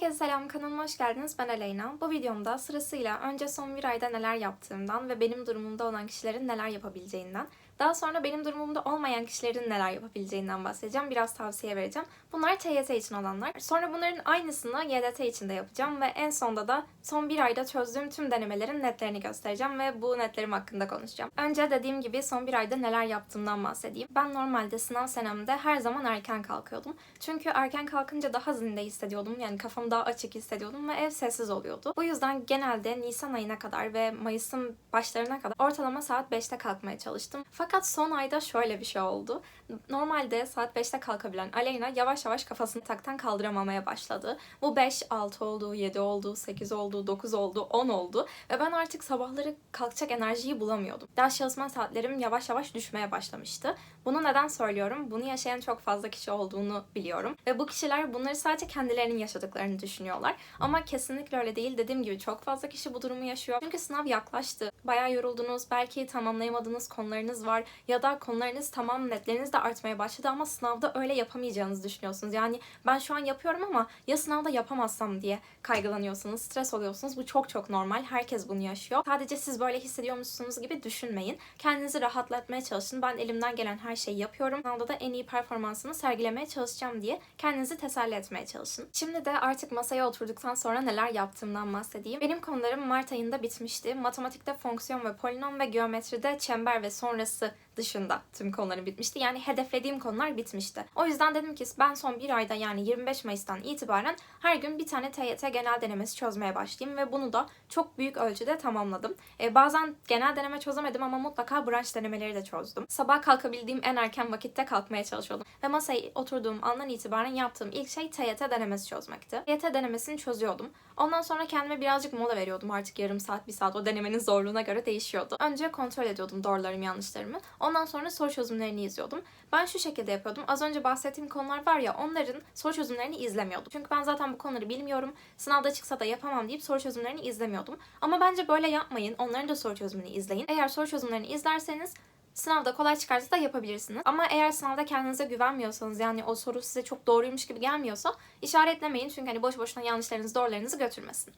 Herkese selam, kanalıma hoş geldiniz. Ben Aleyna. Bu videomda sırasıyla önce son bir ayda neler yaptığımdan ve benim durumumda olan kişilerin neler yapabileceğinden, daha sonra benim durumumda olmayan kişilerin neler yapabileceğinden bahsedeceğim. Biraz tavsiye vereceğim. Bunlar TYT için olanlar. Sonra bunların aynısını YDT için de yapacağım ve en sonda da son bir ayda çözdüğüm tüm denemelerin netlerini göstereceğim ve bu netlerim hakkında konuşacağım. Önce dediğim gibi son bir ayda neler yaptığımdan bahsedeyim. Ben normalde sınav senemde her zaman erken kalkıyordum. Çünkü erken kalkınca daha zinde hissediyordum. Yani kafam daha açık hissediyordum ve ev sessiz oluyordu. Bu yüzden genelde Nisan ayına kadar ve Mayıs'ın başlarına kadar ortalama saat 5'te kalkmaya çalıştım. Fakat son ayda şöyle bir şey oldu. Normalde saat 5'te kalkabilen Aleyna yavaş yavaş kafasını taktan kaldıramamaya başladı. Bu 5, 6 oldu, 7 oldu, 8 oldu, 9 oldu, 10 oldu ve ben artık sabahları kalkacak enerjiyi bulamıyordum. Ders çalışma saatlerim yavaş yavaş düşmeye başlamıştı. Bunu neden söylüyorum? Bunu yaşayan çok fazla kişi olduğunu biliyorum. Ve bu kişiler bunları sadece kendilerinin yaşadıklarını düşünüyorlar. Ama kesinlikle öyle değil. Dediğim gibi çok fazla kişi bu durumu yaşıyor. Çünkü sınav yaklaştı. Bayağı yoruldunuz. Belki tamamlayamadığınız konularınız var. Ya da konularınız tamam netleriniz de artmaya başladı ama sınavda öyle yapamayacağınızı düşünüyorsunuz. Yani ben şu an yapıyorum ama ya sınavda yapamazsam diye kaygılanıyorsunuz, stres oluyorsunuz. Bu çok çok normal. Herkes bunu yaşıyor. Sadece siz böyle hissediyormuşsunuz gibi düşünmeyin. Kendinizi rahatlatmaya çalışın. Ben elimden gelen her şeyi yapıyorum. Sınavda da en iyi performansımı sergilemeye çalışacağım diye kendinizi teselli etmeye çalışın. Şimdi de artık masaya oturduktan sonra neler yaptığımdan bahsedeyim. Benim konularım Mart ayında bitmişti. Matematikte fonksiyon ve polinom ve geometride çember ve sonrası the dışında tüm konularım bitmişti. Yani hedeflediğim konular bitmişti. O yüzden dedim ki ben son bir ayda yani 25 Mayıs'tan itibaren her gün bir tane TYT genel denemesi çözmeye başlayayım ve bunu da çok büyük ölçüde tamamladım. Ee, bazen genel deneme çözemedim ama mutlaka branş denemeleri de çözdüm. Sabah kalkabildiğim en erken vakitte kalkmaya çalışıyordum. Ve masaya oturduğum andan itibaren yaptığım ilk şey TYT denemesi çözmekti. TYT denemesini çözüyordum. Ondan sonra kendime birazcık mola veriyordum artık yarım saat, bir saat o denemenin zorluğuna göre değişiyordu. Önce kontrol ediyordum doğrularımı, yanlışlarımı. Ondan sonra soru çözümlerini izliyordum. Ben şu şekilde yapıyordum. Az önce bahsettiğim konular var ya onların soru çözümlerini izlemiyordum. Çünkü ben zaten bu konuları bilmiyorum. Sınavda çıksa da yapamam deyip soru çözümlerini izlemiyordum. Ama bence böyle yapmayın. Onların da soru çözümünü izleyin. Eğer soru çözümlerini izlerseniz Sınavda kolay çıkarsa da yapabilirsiniz. Ama eğer sınavda kendinize güvenmiyorsanız yani o soru size çok doğruymuş gibi gelmiyorsa işaretlemeyin. Çünkü hani boş boşuna yanlışlarınız doğrularınızı götürmesin.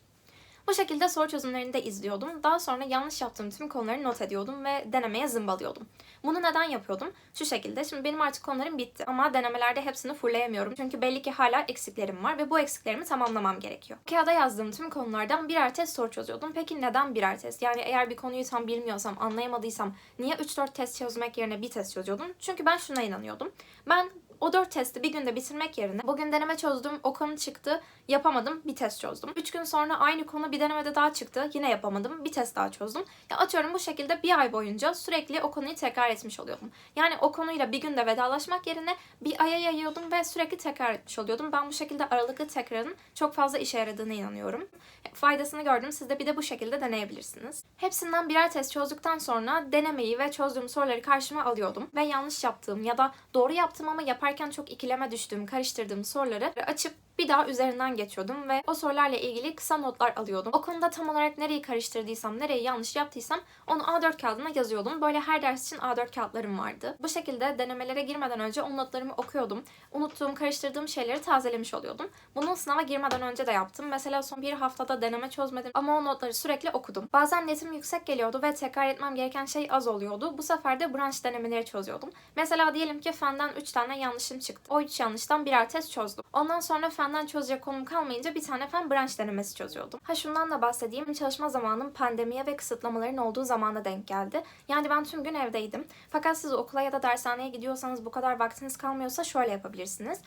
Bu şekilde soru çözümlerini de izliyordum. Daha sonra yanlış yaptığım tüm konuları not ediyordum ve denemeye zımbalıyordum. Bunu neden yapıyordum? Şu şekilde. Şimdi benim artık konularım bitti ama denemelerde hepsini fullleyemiyorum. Çünkü belli ki hala eksiklerim var ve bu eksiklerimi tamamlamam gerekiyor. Kağıda yazdığım tüm konulardan birer test soru çözüyordum. Peki neden birer test? Yani eğer bir konuyu tam bilmiyorsam, anlayamadıysam niye 3-4 test çözmek yerine bir test çözüyordum? Çünkü ben şuna inanıyordum. Ben o dört testi bir günde bitirmek yerine bugün deneme çözdüm, o konu çıktı, yapamadım, bir test çözdüm. Üç gün sonra aynı konu bir denemede daha çıktı, yine yapamadım, bir test daha çözdüm. Ya atıyorum bu şekilde bir ay boyunca sürekli o konuyu tekrar etmiş oluyordum. Yani o konuyla bir günde vedalaşmak yerine bir aya yayıyordum ve sürekli tekrar etmiş oluyordum. Ben bu şekilde aralıklı tekrarın çok fazla işe yaradığına inanıyorum. Faydasını gördüm. Siz de bir de bu şekilde deneyebilirsiniz. Hepsinden birer test çözdükten sonra denemeyi ve çözdüğüm soruları karşıma alıyordum. Ve yanlış yaptığım ya da doğru yaptığım ama yaparken çok ikileme düştüğüm, karıştırdığım soruları açıp bir daha üzerinden geçiyordum ve o sorularla ilgili kısa notlar alıyordum. O konuda tam olarak nereyi karıştırdıysam, nereyi yanlış yaptıysam onu A4 kağıdına yazıyordum. Böyle her ders için A4 kağıtlarım vardı. Bu şekilde denemelere girmeden önce o notlarımı okuyordum. Unuttuğum, karıştırdığım şeyleri tazelemiş oluyordum. Bunu sınava girmeden önce de yaptım. Mesela son bir haftada deneme çözmedim ama o notları sürekli okudum. Bazen netim yüksek geliyordu ve tekrar etmem gereken şey az oluyordu. Bu sefer de branş denemeleri çözüyordum. Mesela diyelim ki fenden 3 tane yanlışım çıktı. O 3 yanlıştan birer test çözdüm. Ondan sonra fenden çözecek konum kalmayınca bir tane fen branş denemesi çözüyordum. Ha şundan da bahsedeyim. Çalışma zamanım pandemiye ve kısıtlamaların olduğu zamanda denk geldi. Yani ben tüm gün evdeydim. Fakat siz okula ya da dershaneye gidiyorsanız bu kadar vaktiniz kalmıyorsa şöyle yapabilirsiniz.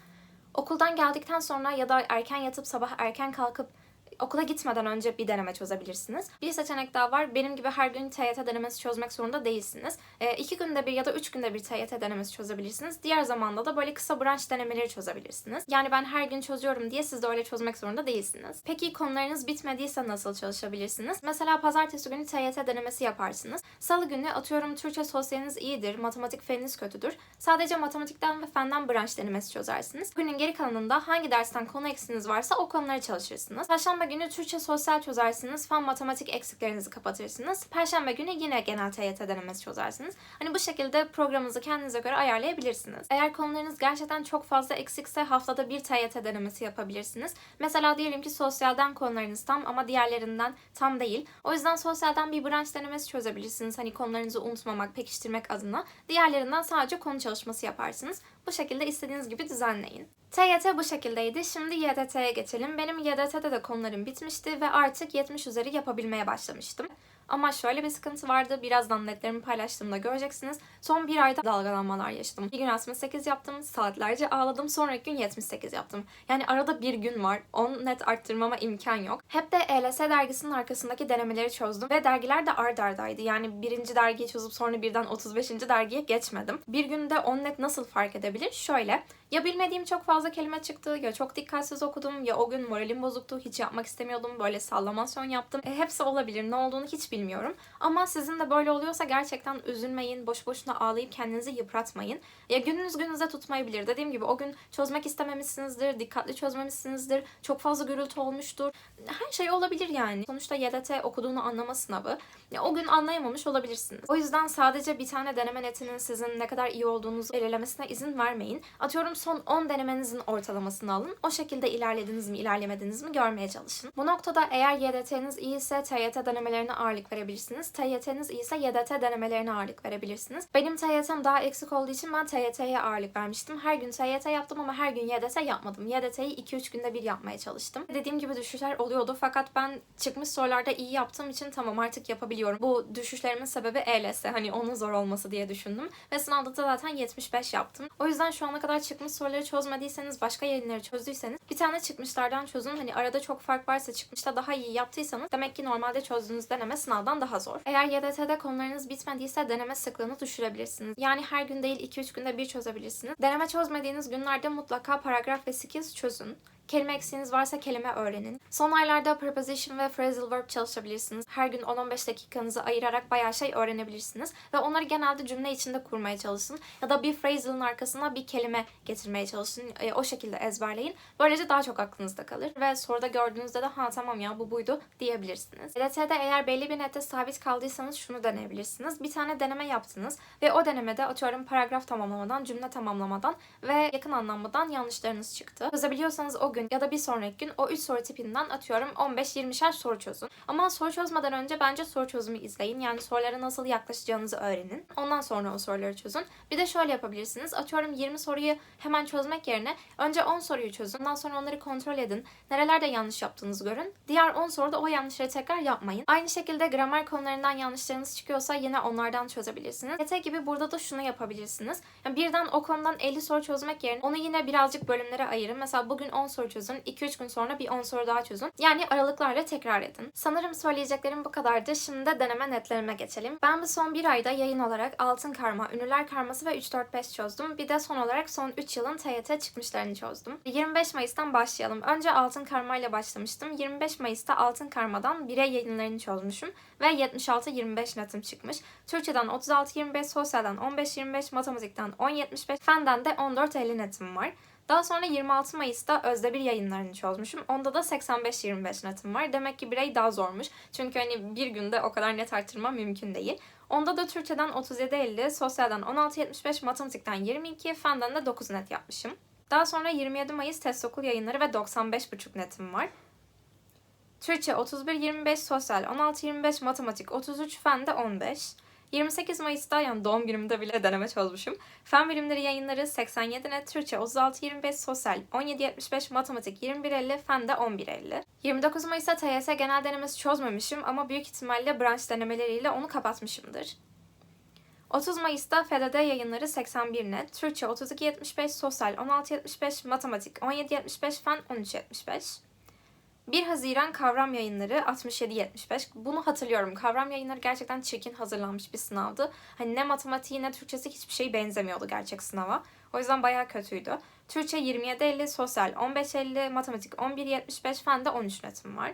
Okuldan geldikten sonra ya da erken yatıp sabah erken kalkıp okula gitmeden önce bir deneme çözebilirsiniz. Bir seçenek daha var. Benim gibi her gün TYT denemesi çözmek zorunda değilsiniz. E, iki günde bir ya da üç günde bir TYT denemesi çözebilirsiniz. Diğer zamanda da böyle kısa branş denemeleri çözebilirsiniz. Yani ben her gün çözüyorum diye siz de öyle çözmek zorunda değilsiniz. Peki konularınız bitmediyse nasıl çalışabilirsiniz? Mesela pazartesi günü TYT denemesi yaparsınız. Salı günü atıyorum Türkçe sosyaliniz iyidir, matematik feniniz kötüdür. Sadece matematikten ve fenden branş denemesi çözersiniz. Günün geri kalanında hangi dersten konu eksiniz varsa o konuları çalışırsınız. Perşembe günü Türkçe sosyal çözersiniz. Fen matematik eksiklerinizi kapatırsınız. Perşembe günü yine genel TYT denemesi çözersiniz. Hani bu şekilde programınızı kendinize göre ayarlayabilirsiniz. Eğer konularınız gerçekten çok fazla eksikse haftada bir TYT denemesi yapabilirsiniz. Mesela diyelim ki sosyalden konularınız tam ama diğerlerinden tam değil. O yüzden sosyalden bir branş denemesi çözebilirsiniz. Hani konularınızı unutmamak, pekiştirmek adına. Diğerlerinden sadece konu çalışması yaparsınız. Bu şekilde istediğiniz gibi düzenleyin. TYT bu şekildeydi. Şimdi YDT'ye geçelim. Benim YDT'de de konularım bitmişti ve artık 70 üzeri yapabilmeye başlamıştım. Ama şöyle bir sıkıntı vardı. Birazdan netlerimi paylaştığımda göreceksiniz. Son bir ayda dalgalanmalar yaşadım. Bir gün 68 yaptım, saatlerce ağladım. Sonraki gün 78 yaptım. Yani arada bir gün var. 10 net arttırmama imkan yok. Hep de ELS dergisinin arkasındaki denemeleri çözdüm. Ve dergiler de ard ardaydı. Yani birinci dergiyi çözüp sonra birden 35. dergiye geçmedim. Bir günde 10 net nasıl fark edebilir? Şöyle. Ya bilmediğim çok fazla kelime çıktı ya çok dikkatsiz okudum ya o gün moralim bozuktu hiç yapmak istemiyordum böyle sallamasyon yaptım. E, hepsi olabilir ne olduğunu hiç bilmiyorum. Ama sizin de böyle oluyorsa gerçekten üzülmeyin boş boşuna ağlayıp kendinizi yıpratmayın. Ya gününüz gününüze tutmayabilir. Dediğim gibi o gün çözmek istememişsinizdir, dikkatli çözmemişsinizdir, çok fazla gürültü olmuştur. Her şey olabilir yani. Sonuçta YDT okuduğunu anlama sınavı. Ya o gün anlayamamış olabilirsiniz. O yüzden sadece bir tane deneme netinin sizin ne kadar iyi olduğunuzu belirlemesine izin vermeyin. Atıyorum son 10 denemenizin ortalamasını alın. O şekilde ilerlediniz mi, ilerlemediniz mi görmeye çalışın. Bu noktada eğer YDT'niz iyi ise TYT denemelerine ağırlık verebilirsiniz. TYT'niz iyi ise YDT denemelerine ağırlık verebilirsiniz. Benim TYT'm daha eksik olduğu için ben TYT'ye ağırlık vermiştim. Her gün TYT yaptım ama her gün YDT yapmadım. YDT'yi 2-3 günde bir yapmaya çalıştım. Dediğim gibi düşüşler oluyordu fakat ben çıkmış sorularda iyi yaptığım için tamam artık yapabiliyorum. Bu düşüşlerimin sebebi ELS. Hani onun zor olması diye düşündüm. Ve sınavda da zaten 75 yaptım. O yüzden şu ana kadar çıkmış soruları çözmediyseniz, başka yayınları çözdüyseniz bir tane çıkmışlardan çözün. Hani arada çok fark varsa çıkmışta daha iyi yaptıysanız demek ki normalde çözdüğünüz deneme sınavdan daha zor. Eğer YDT'de konularınız bitmediyse deneme sıklığını düşürebilirsiniz. Yani her gün değil 2-3 günde bir çözebilirsiniz. Deneme çözmediğiniz günlerde mutlaka paragraf ve skills çözün. Kelime eksiğiniz varsa kelime öğrenin. Son aylarda preposition ve phrasal verb çalışabilirsiniz. Her gün 10-15 dakikanızı ayırarak bayağı şey öğrenebilirsiniz. Ve onları genelde cümle içinde kurmaya çalışın. Ya da bir phrasal'ın arkasına bir kelime getirmeye çalışın. E, o şekilde ezberleyin. Böylece daha çok aklınızda kalır. Ve soruda gördüğünüzde de ha tamam ya bu buydu diyebilirsiniz. LT'de eğer belli bir nette sabit kaldıysanız şunu deneyebilirsiniz. Bir tane deneme yaptınız ve o denemede atıyorum paragraf tamamlamadan, cümle tamamlamadan ve yakın anlamlıdan yanlışlarınız çıktı. Çözebiliyorsanız o gün ya da bir sonraki gün o 3 soru tipinden atıyorum 15-20'şer soru çözün. Ama soru çözmeden önce bence soru çözümü izleyin. Yani sorulara nasıl yaklaşacağınızı öğrenin. Ondan sonra o soruları çözün. Bir de şöyle yapabilirsiniz. Atıyorum 20 soruyu hemen çözmek yerine önce 10 soruyu çözün. Ondan sonra onları kontrol edin. Nerelerde yanlış yaptığınızı görün. Diğer 10 soruda o yanlışları tekrar yapmayın. Aynı şekilde gramer konularından yanlışlarınız çıkıyorsa yine onlardan çözebilirsiniz. ET gibi burada da şunu yapabilirsiniz. Yani birden o konudan 50 soru çözmek yerine onu yine birazcık bölümlere ayırın. Mesela bugün 10 soru çözün. 2-3 gün sonra bir 10 soru daha çözün. Yani aralıklarla tekrar edin. Sanırım söyleyeceklerim bu kadardı. Şimdi de deneme netlerime geçelim. Ben bu son bir ayda yayın olarak altın karma, ünlüler karması ve 3-4-5 çözdüm. Bir de son olarak son 3 yılın TYT çıkmışlarını çözdüm. 25 Mayıs'tan başlayalım. Önce altın karma ile başlamıştım. 25 Mayıs'ta altın karmadan bire yayınlarını çözmüşüm ve 76-25 netim çıkmış. Türkçeden 36-25, sosyalden 15-25, matematikten 10-75, fenden de 14-50 netim var. Daha sonra 26 Mayıs'ta Özde bir yayınlarını çözmüşüm. Onda da 85-25 netim var. Demek ki birey daha zormuş. Çünkü hani bir günde o kadar net arttırma mümkün değil. Onda da Türkçeden 37-50, sosyalden 16-75, matematikten 22, fenden de 9 net yapmışım. Daha sonra 27 Mayıs test okul yayınları ve 95,5 netim var. Türkçe 31-25, sosyal 16-25, matematik 33, fen de 15. 28 Mayıs'ta yani doğum günümde bile deneme çözmüşüm. Fen bilimleri yayınları 87 net, Türkçe 36-25, sosyal 17-75, matematik 21-50, fen de 11-50. 29 Mayıs'ta TYS genel denemesi çözmemişim ama büyük ihtimalle branş denemeleriyle onu kapatmışımdır. 30 Mayıs'ta FDD yayınları 81 net, Türkçe 32-75, sosyal 16-75, matematik 17-75, fen 13-75. 1 Haziran kavram yayınları 67-75. Bunu hatırlıyorum. Kavram yayınları gerçekten çirkin hazırlanmış bir sınavdı. Hani ne matematiği ne Türkçesi hiçbir şey benzemiyordu gerçek sınava. O yüzden bayağı kötüydü. Türkçe 27-50, sosyal 15-50, matematik 11-75, fen de 13 netim var.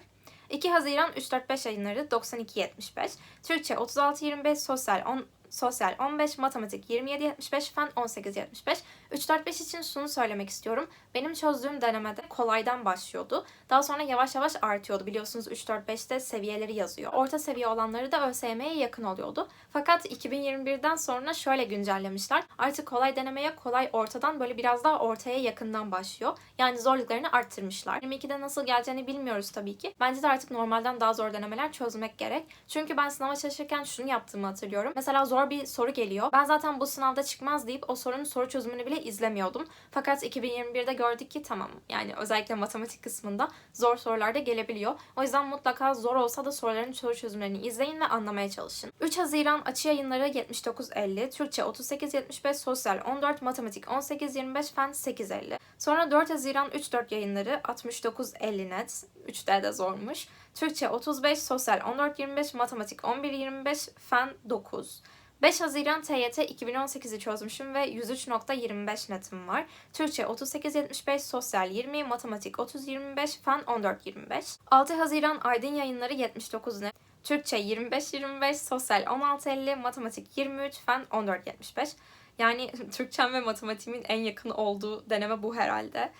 2 Haziran 3-4-5 yayınları 92-75. Türkçe 36-25, sosyal 10 sosyal 15, matematik 27-75, fen 18-75. 3-4-5 için şunu söylemek istiyorum. Benim çözdüğüm denemede kolaydan başlıyordu. Daha sonra yavaş yavaş artıyordu. Biliyorsunuz 3-4-5'te seviyeleri yazıyor. Orta seviye olanları da ÖSYM'ye yakın oluyordu. Fakat 2021'den sonra şöyle güncellemişler. Artık kolay denemeye kolay ortadan böyle biraz daha ortaya yakından başlıyor. Yani zorluklarını arttırmışlar. 22'de nasıl geleceğini bilmiyoruz tabii ki. Bence de artık normalden daha zor denemeler çözmek gerek. Çünkü ben sınava çalışırken şunu yaptığımı hatırlıyorum. Mesela zor bir soru geliyor. Ben zaten bu sınavda çıkmaz deyip o sorunun soru çözümünü bile izlemiyordum. Fakat 2021'de gördük ki tamam yani özellikle matematik kısmında zor sorular da gelebiliyor. O yüzden mutlaka zor olsa da soruların soru çözümlerini izleyin ve anlamaya çalışın. 3 Haziran açı yayınları 79.50, Türkçe 38.75, Sosyal 14, Matematik 18.25, Fen 8.50. Sonra 4 Haziran 3-4 yayınları 69.50 net, 3D de zormuş. Türkçe 35, Sosyal 14.25, Matematik 11.25, Fen 9. 5 Haziran TYT 2018'i çözmüşüm ve 103.25 netim var. Türkçe 38.75, Sosyal 20, Matematik 30.25, Fen 14.25. 6 Haziran Aydın yayınları 79 net. Türkçe 25-25, Sosyal 16.50, Matematik 23, Fen 14.75. Yani Türkçem ve matematiğimin en yakın olduğu deneme bu herhalde.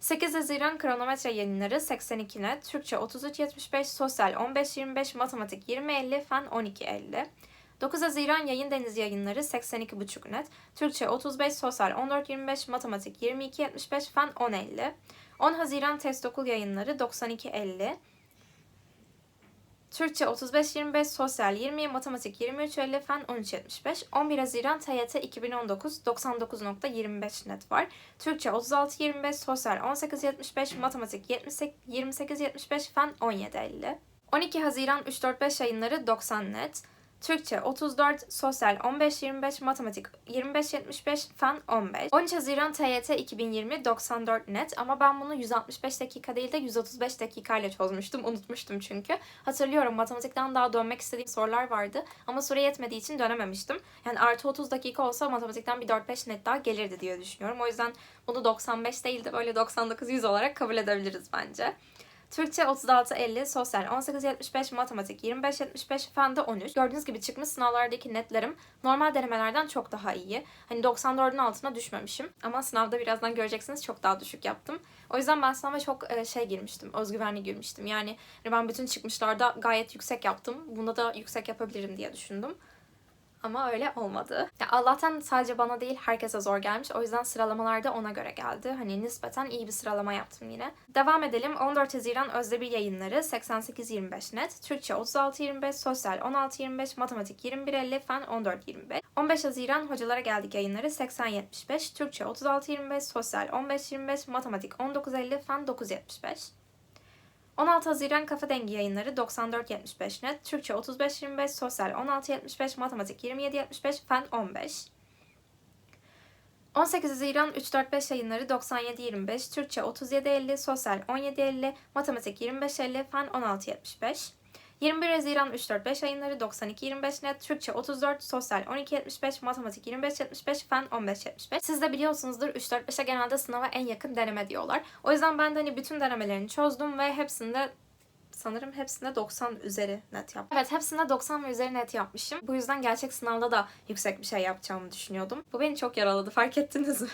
8 Haziran kronometre yayınları 82 net, Türkçe 33.75, Sosyal 15.25, Matematik 20.50, Fen 12.50. 9 Haziran Yayın Deniz yayınları 82.5 net, Türkçe 35, Sosyal 14.25, Matematik 22.75, Fen 10.50. 10 Haziran Test Okul yayınları 92.50, Türkçe 35-25, Sosyal 20, Matematik 23-50, Fen 13-75. 11 Haziran TYT 2019 99.25 net var. Türkçe 36-25, Sosyal 18-75, Matematik 28-75, Fen 17-50. 12 Haziran 3-4-5 yayınları 90 net. Türkçe 34, Sosyal 15-25, Matematik 25-75, Fen 15. 13 Haziran TYT 2020 94 net ama ben bunu 165 dakika değil de 135 dakikayla çözmüştüm. Unutmuştum çünkü. Hatırlıyorum matematikten daha dönmek istediğim sorular vardı ama süre yetmediği için dönememiştim. Yani artı 30 dakika olsa matematikten bir 4-5 net daha gelirdi diye düşünüyorum. O yüzden bunu 95 değil de böyle 99-100 olarak kabul edebiliriz bence. Türkçe 36-50, sosyal 18-75, matematik 25-75, fen de 13. Gördüğünüz gibi çıkmış sınavlardaki netlerim normal denemelerden çok daha iyi. Hani 94'ün altına düşmemişim ama sınavda birazdan göreceksiniz çok daha düşük yaptım. O yüzden ben sınava çok e, şey girmiştim, özgüvenli girmiştim. Yani hani ben bütün çıkmışlarda gayet yüksek yaptım. Bunda da yüksek yapabilirim diye düşündüm. Ama öyle olmadı. Ya Allah'tan sadece bana değil herkese zor gelmiş. O yüzden sıralamalarda ona göre geldi. Hani nispeten iyi bir sıralama yaptım yine. Devam edelim. 14 Haziran Özdemir yayınları 88-25 net. Türkçe 36-25, Sosyal 16-25, Matematik 21-50, Fen 14-25. 15 Haziran Hocalara Geldik yayınları 80-75, Türkçe 36-25, Sosyal 15-25, Matematik 19-50, Fen 9-75. 16 Haziran Kafa Dengi yayınları 94.75 net, Türkçe 35.25, Sosyal 16.75, Matematik 27.75, Fen 15. 18 Haziran 345 yayınları 97.25, Türkçe 37.50, Sosyal 17.50, Matematik 25.50, Fen 16.75. 21 Haziran 345 yayınları 92-25 net, Türkçe 34, Sosyal 12-75, Matematik 25-75, Fen 15-75. Siz de biliyorsunuzdur 3-4-5'e genelde sınava en yakın deneme diyorlar. O yüzden ben de hani bütün denemelerini çözdüm ve hepsinde sanırım hepsinde 90 üzeri net yaptım. Evet hepsinde 90 ve üzeri net yapmışım. Bu yüzden gerçek sınavda da yüksek bir şey yapacağımı düşünüyordum. Bu beni çok yaraladı fark ettiniz mi?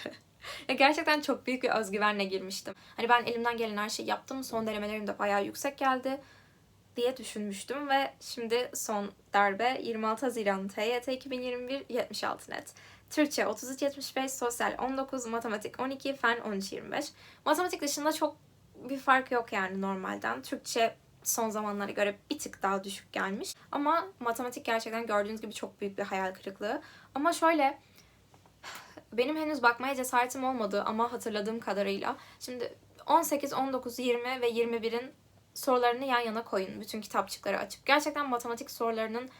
ya gerçekten çok büyük bir özgüvenle girmiştim. Hani ben elimden gelen her şeyi yaptım. Son denemelerim de bayağı yüksek geldi diye düşünmüştüm ve şimdi son darbe 26 Haziran TYT 2021 76 net. Türkçe 33-75, sosyal 19, matematik 12, fen 13-25. Matematik dışında çok bir fark yok yani normalden. Türkçe son zamanlara göre bir tık daha düşük gelmiş. Ama matematik gerçekten gördüğünüz gibi çok büyük bir hayal kırıklığı. Ama şöyle benim henüz bakmaya cesaretim olmadı ama hatırladığım kadarıyla şimdi 18, 19, 20 ve 21'in sorularını yan yana koyun. Bütün kitapçıkları açıp. Gerçekten matematik sorularının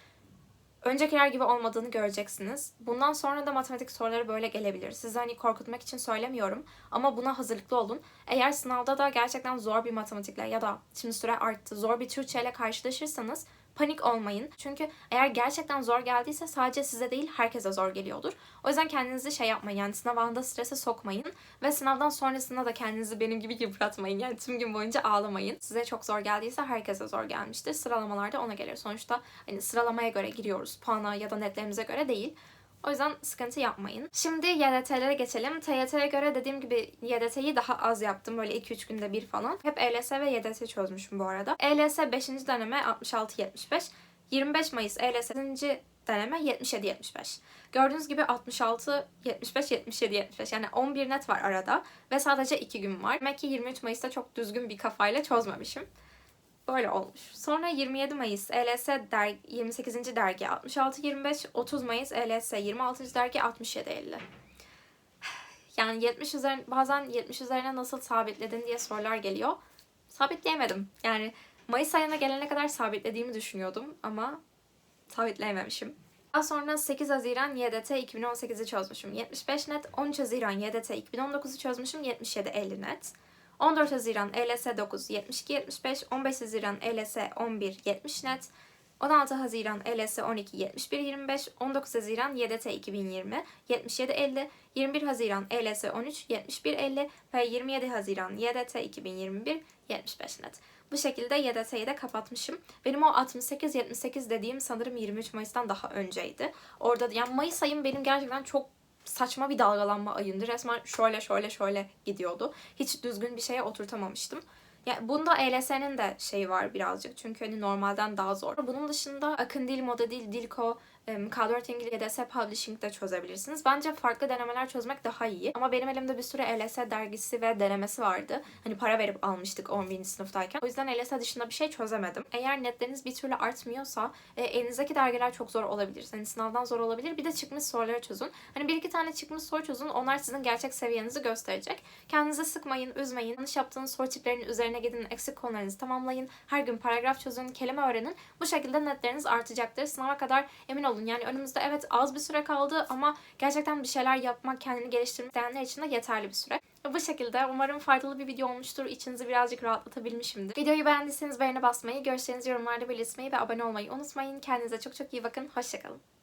öncekiler gibi olmadığını göreceksiniz. Bundan sonra da matematik soruları böyle gelebilir. Sizi hani korkutmak için söylemiyorum ama buna hazırlıklı olun. Eğer sınavda da gerçekten zor bir matematikle ya da şimdi süre arttı, zor bir Türkçe ile karşılaşırsanız panik olmayın. Çünkü eğer gerçekten zor geldiyse sadece size değil herkese zor geliyordur. O yüzden kendinizi şey yapmayın yani sınav anında strese sokmayın ve sınavdan sonrasında da kendinizi benim gibi yıpratmayın. Yani tüm gün boyunca ağlamayın. Size çok zor geldiyse herkese zor gelmiştir. Sıralamalarda ona gelir. Sonuçta hani sıralamaya göre giriyoruz. Puana ya da netlerimize göre değil. O yüzden sıkıntı yapmayın. Şimdi YDT'lere geçelim. TYT'ye göre dediğim gibi YDT'yi daha az yaptım. Böyle 2-3 günde bir falan. Hep ELS ve YDT çözmüşüm bu arada. ELS 5. deneme 66-75. 25 Mayıs ELS 5. deneme 77-75. Gördüğünüz gibi 66, 75, 77, 75. Yani 11 net var arada. Ve sadece 2 gün var. Demek ki 23 Mayıs'ta çok düzgün bir kafayla çözmemişim. Böyle olmuş. Sonra 27 Mayıs ELS dergi, 28. dergi 66-25, 30 Mayıs ELS 26. dergi 67-50. Yani 70 üzerine, bazen 70 üzerine nasıl sabitledin diye sorular geliyor. Sabitleyemedim. Yani Mayıs ayına gelene kadar sabitlediğimi düşünüyordum ama sabitleyememişim. Daha sonra 8 Haziran YDT 2018'i çözmüşüm 75 net. 13 Haziran YDT 2019'u çözmüşüm 77-50 net. 14 Haziran ELS 9 72 75, 15 Haziran ELS 11 70 net, 16 Haziran ELS 12 71 25, 19 Haziran YDT 2020 77 50, 21 Haziran ELS 13 71 50 ve 27 Haziran YDT 2021 75 net. Bu şekilde YDT'yi de kapatmışım. Benim o 68-78 dediğim sanırım 23 Mayıs'tan daha önceydi. Orada yani Mayıs ayım benim gerçekten çok saçma bir dalgalanma ayındı. Resmen şöyle şöyle şöyle gidiyordu. Hiç düzgün bir şeye oturtamamıştım. Yani bunda ELS'nin de şeyi var birazcık. Çünkü hani normalden daha zor. Bunun dışında Akın Dil, Moda Dil, Dilko, K4 İngiliz, YDS Publishing de çözebilirsiniz. Bence farklı denemeler çözmek daha iyi. Ama benim elimde bir sürü ELS dergisi ve denemesi vardı. Hani para verip almıştık 11. sınıftayken. O yüzden ELS dışında bir şey çözemedim. Eğer netleriniz bir türlü artmıyorsa e, elinizdeki dergiler çok zor olabilir. Hani sınavdan zor olabilir. Bir de çıkmış soruları çözün. Hani bir iki tane çıkmış soru çözün. Onlar sizin gerçek seviyenizi gösterecek. Kendinizi sıkmayın, üzmeyin. Yanlış yaptığınız soru tiplerinin üzerine gidin. Eksik konularınızı tamamlayın. Her gün paragraf çözün, kelime öğrenin. Bu şekilde netleriniz artacaktır. Sınava kadar emin olun. Yani önümüzde evet az bir süre kaldı ama gerçekten bir şeyler yapmak, kendini geliştirmek isteyenler için de yeterli bir süre. Bu şekilde umarım faydalı bir video olmuştur. İçinizi birazcık rahatlatabilmişimdir. Videoyu beğendiyseniz beğene basmayı, görüşlerinizi yorumlarda belirtmeyi ve abone olmayı unutmayın. Kendinize çok çok iyi bakın. Hoşçakalın.